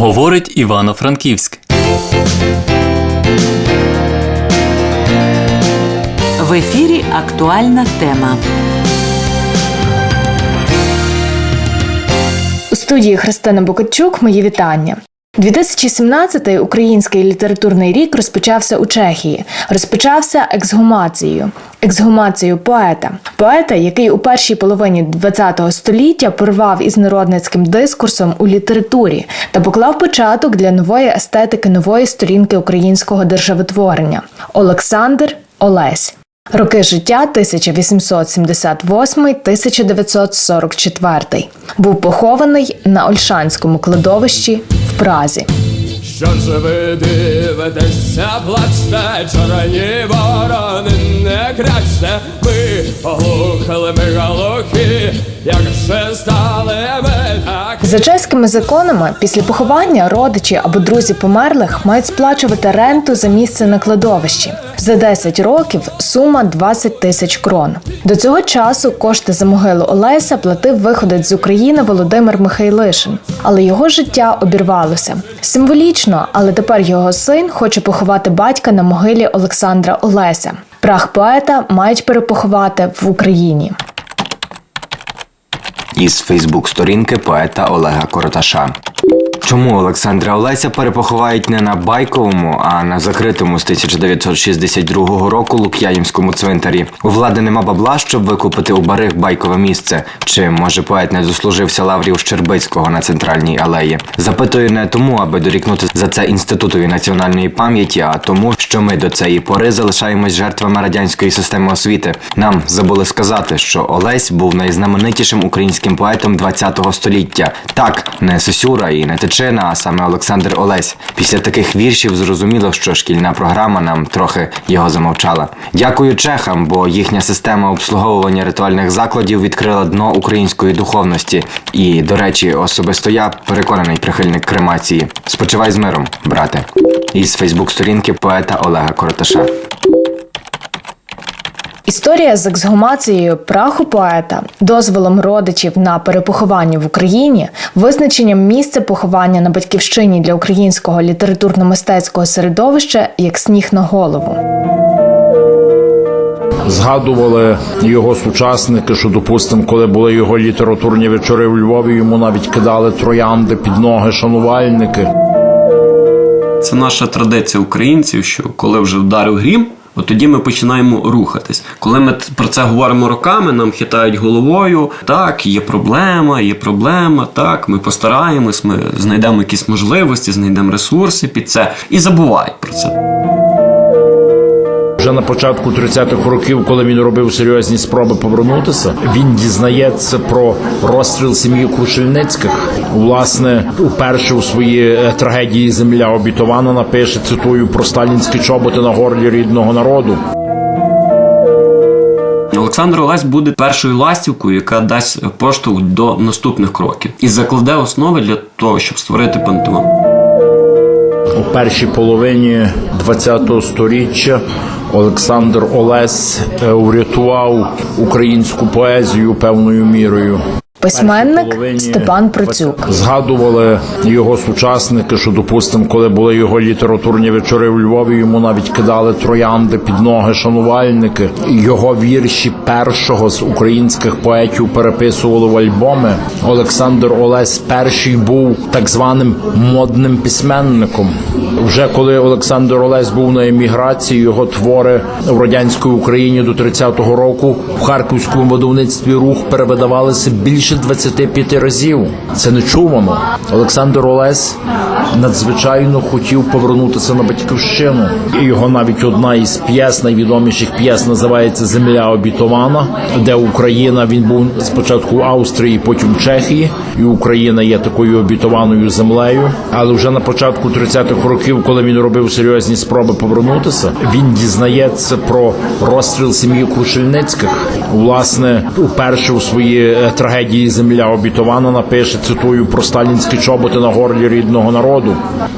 Говорить Івано-Франківськ. В ефірі актуальна тема. У студії Христина Бокачук мої вітання. 2017 український літературний рік розпочався у Чехії. Розпочався ексгумацією. Ексгумацією поета. Поета, який у першій половині ХХ століття порвав із народницьким дискурсом у літературі та поклав початок для нової естетики нової сторінки українського державотворення. Олександр Олесь. Роки життя 1878-1944. Був похований на Ольшанському кладовищі в Празі. Що ж ви дивитеся, плачте, чорні ворони не крачте, ми оглухали ми галухи, як же стали ми так. За чеськими законами, після поховання родичі або друзі померлих мають сплачувати ренту за місце на кладовищі. За 10 років сума 20 тисяч крон. До цього часу кошти за могилу Олеся платив виходець з України Володимир Михайлишин, але його життя обірвалося. Символічно, але тепер його син хоче поховати батька на могилі Олександра Олеся. Прах поета мають перепоховати в Україні. із Фейсбук-сторінки поета Олега Короташа. Чому Олександра Олеся перепоховають не на байковому, а на закритому з 1962 року Лук'янівському цвинтарі? У влади нема бабла, щоб викупити у барих байкове місце. Чи може поет не дослужився лаврів Щербицького на центральній алеї? Запитую не тому, аби дорікнути за це інститутові національної пам'яті, а тому, що ми до цієї пори залишаємось жертвами радянської системи освіти. Нам забули сказати, що Олесь був найзнаменитішим українським поетом ХХ століття. Так, не Сосюра і не Тичина, а саме Олександр Олесь. Після таких віршів зрозуміло, що шкільна програма нам трохи його замовчала. Дякую чехам, бо їхня система обслуговування ритуальних закладів відкрила дно української духовності. І, до речі, особисто я переконаний прихильник кремації. Спочивай з миром, брате. Із Фейсбук-сторінки поета Олега Короташа. Історія з ексгумацією праху поета, дозволом родичів на перепоховання в Україні, визначенням місця поховання на батьківщині для українського літературно-мистецького середовища як сніг на голову. Згадували його сучасники, що, допустимо, коли були його літературні вечори в Львові, йому навіть кидали троянди під ноги шанувальники. Це наша традиція українців, що коли вже вдарив грім, от тоді ми починаємо рухатись. Коли ми про це говоримо роками, нам хитають головою. Так, є проблема, є проблема. Так, ми постараємось, ми знайдемо якісь можливості, знайдемо ресурси під це і забувають про це. Вже на початку 30-х років, коли він робив серйозні спроби повернутися, він дізнається про розстріл сім'ї Крушельницьких. Власне, уперше у своїй е, трагедії Земля обітована напише цитую про сталінські чоботи на горлі рідного народу. Олександр Олесь буде першою ластівкою, яка дасть поштовх до наступних кроків і закладе основи для того, щоб створити пантеон. У першій половині ХХ століття Олександр Олесь е, врятував українську поезію певною мірою. Письменник Степан Процюк. Згадували його сучасники, що, допустимо, коли були його літературні вечори в Львові, йому навіть кидали троянди під ноги шанувальники. Його вірші першого з українських поетів переписували в альбоми. Олександр Олесь перший був так званим модним письменником. Вже коли Олександр Олесь був на еміграції, його твори в радянській Україні до 30-го року в харківському видавництві рух перевидавалися більше 25 разів. Це нечувано. Олександр Олесь надзвичайно хотів повернутися на батьківщину. І Його навіть одна із п'єс, найвідоміших п'єс, називається Земля обітована, де Україна він був спочатку в Австрії, потім в Чехії, і Україна є такою обітованою землею. Але вже на початку 30-х років коли він робив серйозні спроби повернутися, він дізнається про розстріл сім'ї Крушельницьких. Власне, уперше у своїй е, трагедії Земля обітована напише цитую про сталінські чоботи на горлі рідного народу.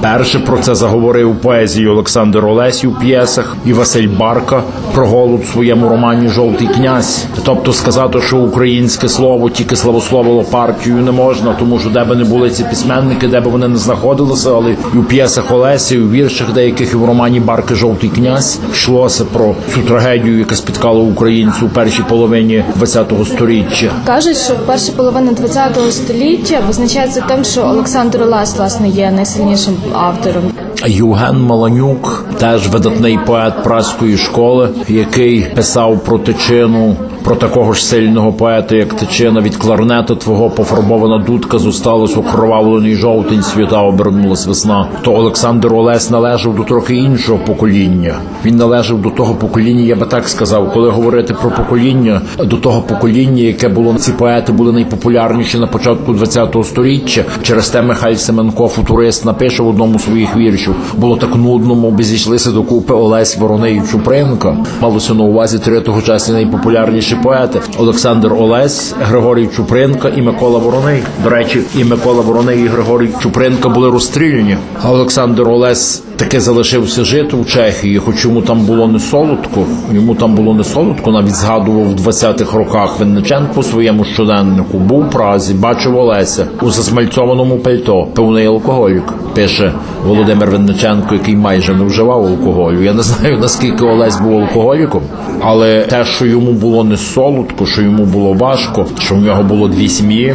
Перше про це заговорив у поезії Олександр Олесі у п'єсах і Василь Барка про голод в своєму романі Жовтий князь. Тобто сказати, що українське слово тільки славословило партію не можна, тому що де би не були ці письменники, де би вони не знаходилися, але і у п'єсах Олесі, і у віршах деяких і в романі Барки Жовтий князь йшлося про цю трагедію, яка спіткала українців у першій половині ХХ століття. Кажуть, що перша половина ХХ століття визначається тим, що Олександр Олесь, власне, є найсильнішим автором. Юген Маланюк, теж видатний поет праської школи, який писав про тичину. Про такого ж сильного поета, як Тичина, від кларнета твого пофарбована дудка зосталась окровавлений жовтень, світа обернулась весна. То Олександр Олесь належав до трохи іншого покоління. Він належав до того покоління, я би так сказав, коли говорити про покоління, до того покоління, яке було ці поети були найпопулярніші на початку ХХ століття. Через те Михайль Семенко, футурист, напише в одному своїх віршів. Було так нудно, мов би зійшлися докупи Олесь Вороний і Чупринка. Малося на увазі три тогочасні найпопулярніші поети: Олександр Олесь, Григорій Чупринка і Микола Вороний. До речі, і Микола Вороний, і Григорій Чупринка були розстріляні. А Олександр Олесь таки залишився жити у Чехії, хоч йому там було не солодко. Йому там було не солодко. Навіть згадував в 20-х роках Винниченко своєму щоденнику. Був у Празі, бачив Олеся у засмальцьованому пальто, певний алкоголік. Пише Володимир Винниченко, який майже не вживав алкоголю. Я не знаю наскільки Олесь був алкоголіком, але те, що йому було не солодко, що йому було важко, що в нього було дві сім'ї.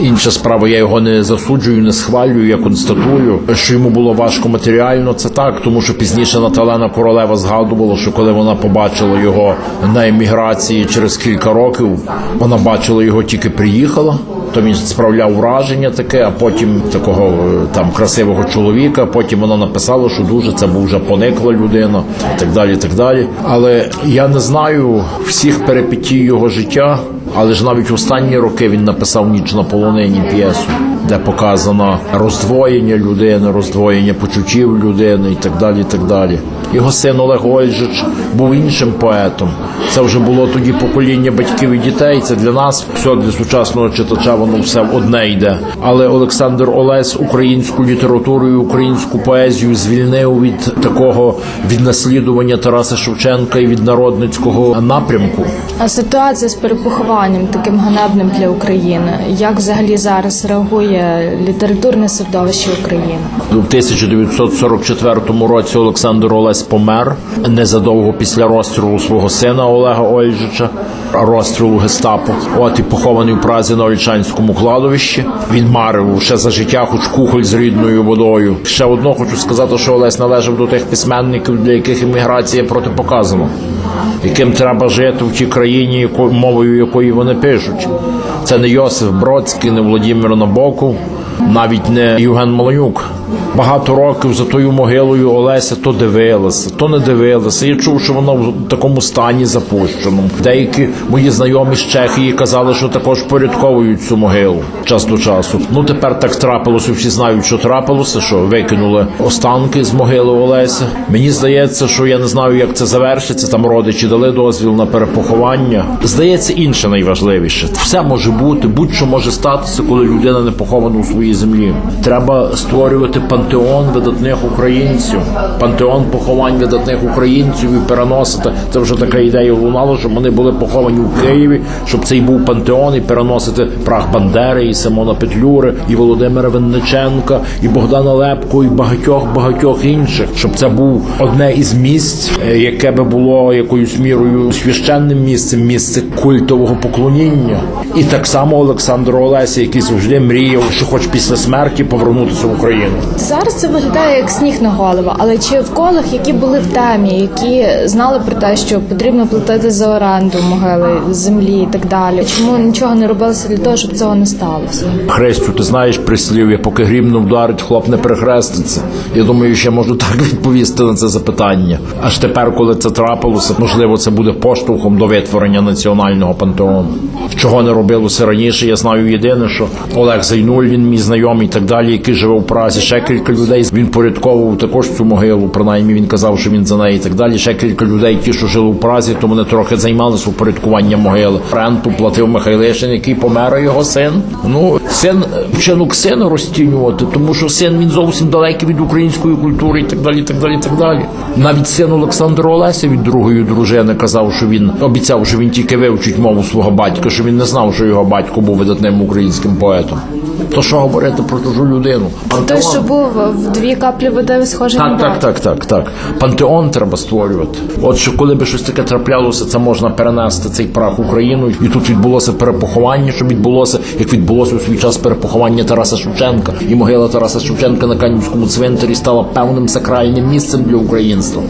Інша справа, я його не засуджую, не схвалюю, я констатую, що йому було важко матеріально. Це так, тому що пізніше Наталена Королева згадувала, що коли вона побачила його на еміграції через кілька років, вона бачила його тільки приїхала. То він справляв враження таке, а потім такого е, там красивого чоловіка. Потім вона написала, що дуже це був вже поникла людина, і так далі. і так далі. Але я не знаю всіх перипетій його життя. Але ж навіть останні роки він написав ніч на полонині п'єсу, де показано роздвоєння людини, роздвоєння почуттів людини і так далі. і так далі. Його син Олег Ольжич був іншим поетом. Це вже було тоді покоління батьків і дітей. Це для нас все для сучасного читача воно все одне йде. Але Олександр Олесь українську літературу і українську поезію звільнив від такого від наслідування Тараса Шевченка і від народницького напрямку. А ситуація з перепохованням таким ганебним для України. Як взагалі зараз реагує літературне середовище України? У 1944 році Олександр Олесь помер незадовго після розстрілу свого сина Олега Ольжича, розстрілу гестапо. От і похований у Празі на Ольчанському кладовищі. Він марив ще за життя, хоч кухоль з рідною водою. Ще одно хочу сказати, що Олесь належав до тих письменників, для яких імміграція протипоказана, яким треба жити в тій країні, яко- мовою якої вони пишуть. Це не Йосиф Бродський, не Володимир Набоков, навіть не Євген Маланюк. Багато років за тою могилою Олеся то дивилася, то не дивилася. Я чув, що вона в такому стані запущеному. Деякі мої знайомі з Чехії казали, що також порядковують цю могилу час до часу. Ну тепер так трапилося. Всі знають, що трапилося, що викинули останки з могили Олеся. Мені здається, що я не знаю, як це завершиться. Там родичі дали дозвіл на перепоховання. Здається, інше найважливіше. Все може бути, будь-що може статися, коли людина не похована у своїй землі. Треба створювати пантеон видатних українців, пантеон поховань видатних українців і переносити. Це вже така ідея лунала, щоб вони були поховані в Києві, щоб цей був пантеон і переносити прах Бандери, і Симона Петлюри, і Володимира Винниченка, і Богдана Лепко, і багатьох багатьох інших, щоб це був одне із місць, е, яке би було якоюсь мірою священним місцем, місце культового поклоніння. І так само Олександр Олеся, який завжди мріяв, що хоч після смерті повернутися в Україну. Зараз це виглядає як сніг на голову, але чи в колах, які були в темі, які знали про те, що потрібно платити за оренду могили, землі і так далі, чому нічого не робилося для того, щоб цього не сталося? Хрестю, ти знаєш прислів'я, поки грім не вдарить, хлоп не перехреститься. Я думаю, я можу так відповісти на це запитання. Аж тепер, коли це трапилося, можливо, це буде поштовхом до витворення національного пантеону. Чого не робилося раніше. Я знаю єдине, що Олег Зайнуль, він мій знайомий і так далі, який живе у Празі. Ще кілька людей він порядковував також цю могилу. Принаймні він казав, що він за неї і так далі. Ще кілька людей, ті, що жили у Празі, то вони трохи займалися упорядкуванням могили. Ренту платив Михайлишин, який помер його син. Ну син вчинок сина розцінювати, тому що син він зовсім далекий від української культури і так далі. і так далі, і так далі. Навіть син Олександра Олеся від другої дружини казав, що він обіцяв, що він тільки вивчить мову свого батька, що він не знав, що його батько був видатним українським поетом. То що говорити про чужу людину? Той, що був в дві каплі води, схожий на Так, так, так, так, так. Пантеон треба створювати. От що коли би щось таке траплялося, це можна перенести цей прах Україну. І тут відбулося перепоховання, що відбулося, як відбулося у свій час перепоховання Тараса Шевченка. І могила Тараса Шевченка на Канівському цвинтарі стала певним сакральним місцем для українства.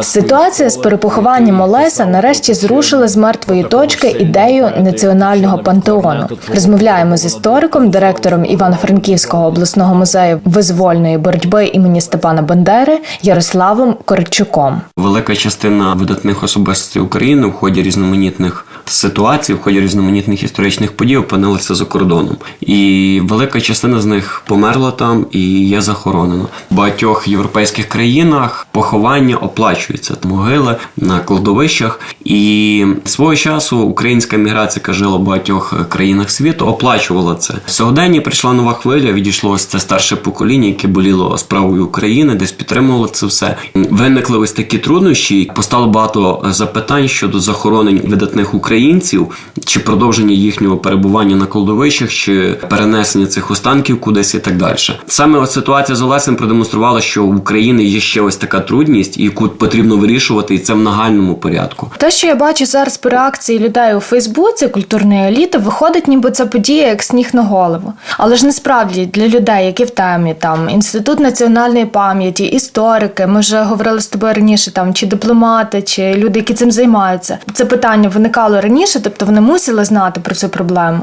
Ситуація з перепохованням Олеся нарешті зрушила з мертвої точки ідею національного пантеону. Розмовляємо з істориком, директором Івано-Франківського обласного музею визвольної боротьби імені Степана Бандери Ярославом Корчуком. Велика частина видатних особистостей України в ході різноманітних ситуацій, в ході різноманітних історичних подій опинилися за кордоном. І велика частина з них померла там і є захоронена. В багатьох європейських країнах поховання оплачуються могили на кладовищах. І свого часу українська міграція, жила в багатьох країнах світу, оплачувала це. В прийшла нова хвиля, відійшло ось це старше покоління, яке боліло справою України, десь підтримувало це все. Виникли ось такі труднощі. Постало багато запитань щодо захоронень видатних українців, чи продовження їхнього перебування на кладовищах, чи перенесення цих останків кудись і так далі. Саме от ситуація з Олесем продемонструвала, що в Україні є ще ось така трудність, яку потрібно вирішувати, і це в нагальному порядку. Те, що я бачу зараз по реакції людей у Фейсбуці культурної еліти, виходить, ніби це подія як сніг на голову. Але ж насправді для людей, які в темі, там інститут національної пам'яті, історики, ми вже говорили з тобою раніше, там чи дипломати, чи люди, які цим займаються. Це питання виникало раніше, тобто вони мусили знати про цю проблему.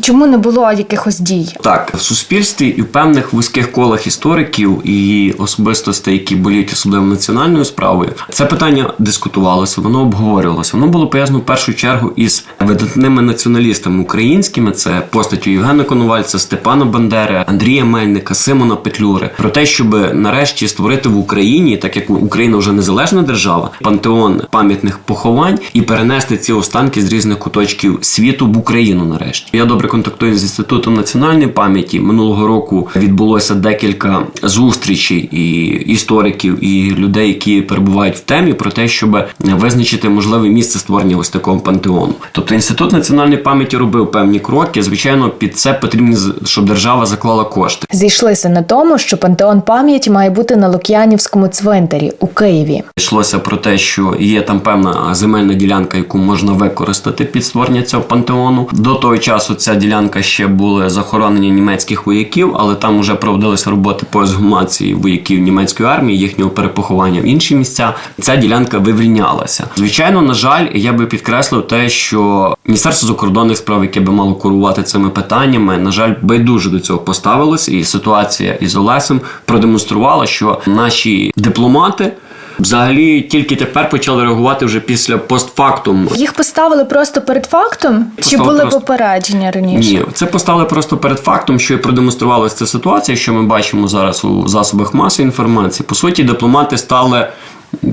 Чому не було якихось дій? Так, в суспільстві і в певних вузьких колах істориків і особистостей, які боліють особливо національною справою, це питання дискутувалося, воно обговорювалося. Воно було пов'язано в першу чергу із видатними націоналістами українськими. Це постаттю Євгена Коновальця, Степана Бандери, Андрія Мельника, Симона Петлюри, про те, щоб нарешті створити в Україні, так як Україна вже незалежна держава, пантеон пам'ятних поховань і перенести ці останки з різних куточків світу в Україну. Нарешті я добре контактую з інститутом національної пам'яті. Минулого року відбулося декілька зустрічей і істориків, і людей, які перебувають в темі, про те, щоб визначити можливе місце створення ось такого пантеону. Тобто інститут національної пам'яті робив певні кроки. Звичайно, під це потрібно, щоб держава заклала кошти. Зійшлися на тому, що пантеон пам'яті має бути на Лук'янівському цвинтарі у Києві. Йшлося про те, що є там певна земельна ділянка, яку можна використати під створення цього пантеону. До того часу ця ділянка ще були захоронення німецьких вояків, але там вже проводилися роботи по ексгумації вояків німецької армії, їхнього перепоховання в інші місця. Ця ділянка вивільнялася. Звичайно, на жаль, я би підкреслив те, що Міністерство закордонних справ, яке би мало керувати цими питаннями, на жаль, байдуже до цього поставилось, і ситуація із Олесем продемонструвала, що наші дипломати. Взагалі тільки тепер почали реагувати вже після постфактум. Їх поставили просто перед фактом, чи були просто- попередження раніше? Ні, це поставили просто перед фактом, що і продемонструвалася ця ситуація, що ми бачимо зараз у засобах масової інформації. По суті, дипломати стали.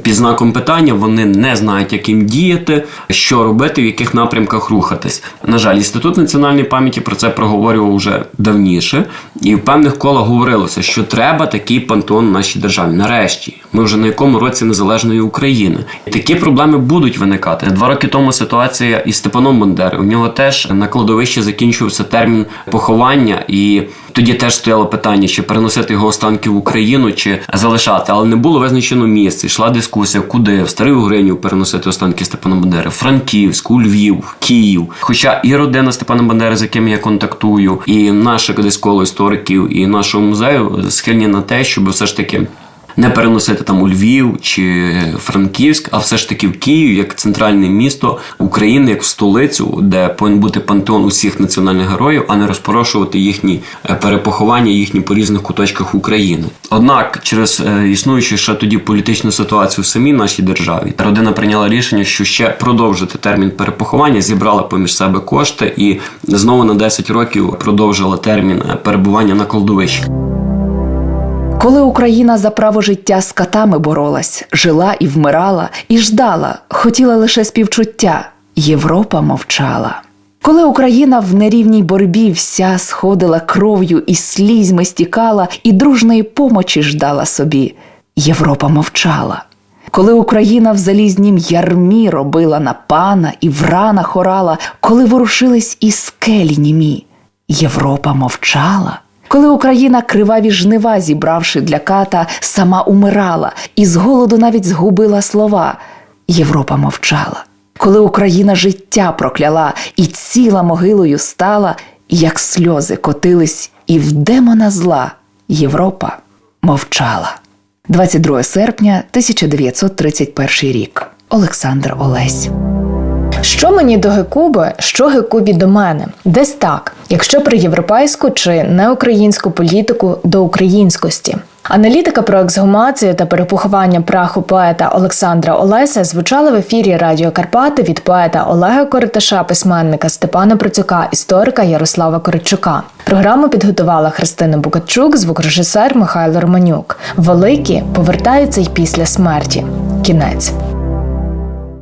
Під знаком питання вони не знають, як їм діяти, що робити, в яких напрямках рухатись. На жаль, інститут національної пам'яті про це проговорював уже давніше, і в певних колах говорилося, що треба такий пантеон в нашій державі. Нарешті, ми вже на якому році незалежної України. І такі проблеми будуть виникати. Два роки тому ситуація із Степаном Бандери. У нього теж на кладовищі закінчився термін поховання, і тоді теж стояло питання, чи переносити його останки в Україну, чи залишати, але не було визначено місце. Йшла дискусія, куди в Старий Угринів переносити останки Степана Бандери, Франківськ, у Львів, Київ. Хоча і родина Степана Бандери, з яким я контактую, і десь коло істориків, і нашого музею схильні на те, щоб все ж таки не переносити там у Львів чи Франківськ, а все ж таки в Київ як центральне місто України, як в столицю, де повинен бути пантеон усіх національних героїв, а не розпорошувати їхні е, перепоховання, їхні по різних куточках України. Однак, через е, існуючу ще тоді політичну ситуацію в самій нашій державі, родина прийняла рішення, що ще продовжити термін перепоховання, зібрала поміж себе кошти і знову на 10 років продовжила термін е, перебування на кладовищі. Коли Україна за право життя з катами боролась, жила і вмирала, і ждала, хотіла лише співчуття, Європа мовчала. Коли Україна в нерівній боротьбі вся сходила кров'ю і слізьми стікала, і дружної помочі ждала собі, Європа мовчала. Коли Україна в залізнім ярмі робила на пана і в ранах орала, коли ворушились і скелі німі, Європа мовчала. Коли Україна криваві жнива, зібравши для ката, сама умирала і з голоду навіть згубила слова, Європа мовчала. Коли Україна життя прокляла і ціла могилою стала, як сльози котились, і в демона зла Європа мовчала. 22 серпня 1931 рік. Олександр Олесь. Що мені до Гекуби, що Гекубі до мене? Десь так, якщо про європейську чи неукраїнську політику до українськості. Аналітика про ексгумацію та перепоховання праху поета Олександра Олеся звучала в ефірі Радіо Карпати від поета Олега Короташа, письменника Степана Процюка, історика Ярослава Коротчука. Програму підготувала Христина Букачук, звукорежисер Михайло Романюк. Великі повертаються й після смерті. Кінець.